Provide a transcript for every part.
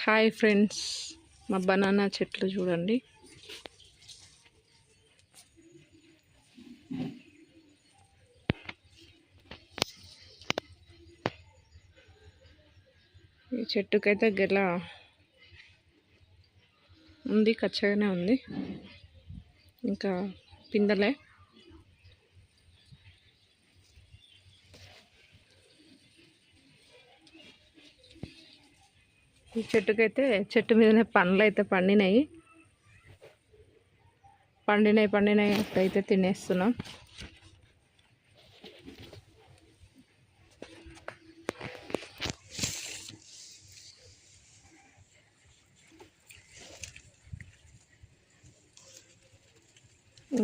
Hi friends మా banana చెట్లు చూడండి. ఈ చెట్టుకైతే గెల ఉంది కచ్చగానే ఉంది. ఇంకా పిందలే. ఈ చెట్టుకైతే చెట్టు మీదనే పండ్లు అయితే పండినాయి. పండినాయి పండినాయి అయితే తినేస్తున్నాం.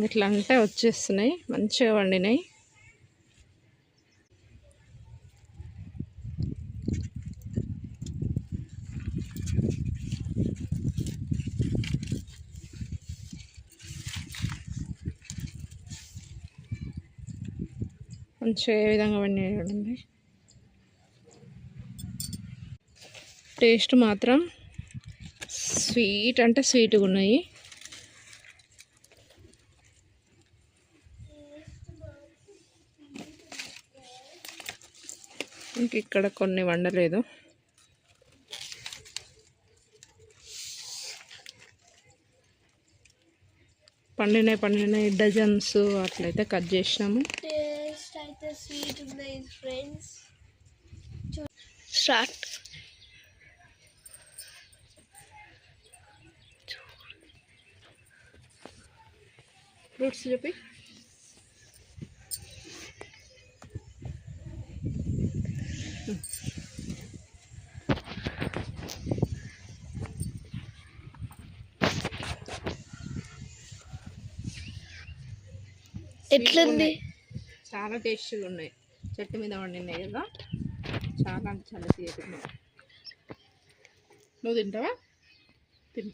ఇట్లా అంటే వచ్చేస్తున్నాయి. మంచిగా వండినాయి. మంచిగా ఏ విధంగా వండి చూడండి. టేస్ట్ మాత్రం స్వీట్ అంటే స్వీట్గా ఉన్నాయి. ఇంక ఇక్కడ కొన్ని వండలేదు. పండినాయి పండినాయి డజన్స్ అట్లయితే కట్ చేసినాము. ఫ్రెండ్స్ స్టార్ట్ ఫ్రూట్స్ చెప్పి ఎట్లుంది? చాలా టేస్టీగా ఉన్నాయి. చెట్టు మీద వండినాయి కదా. చాలా అంటే చాలా తీయకుండా నువ్వు తింటావా? తిను.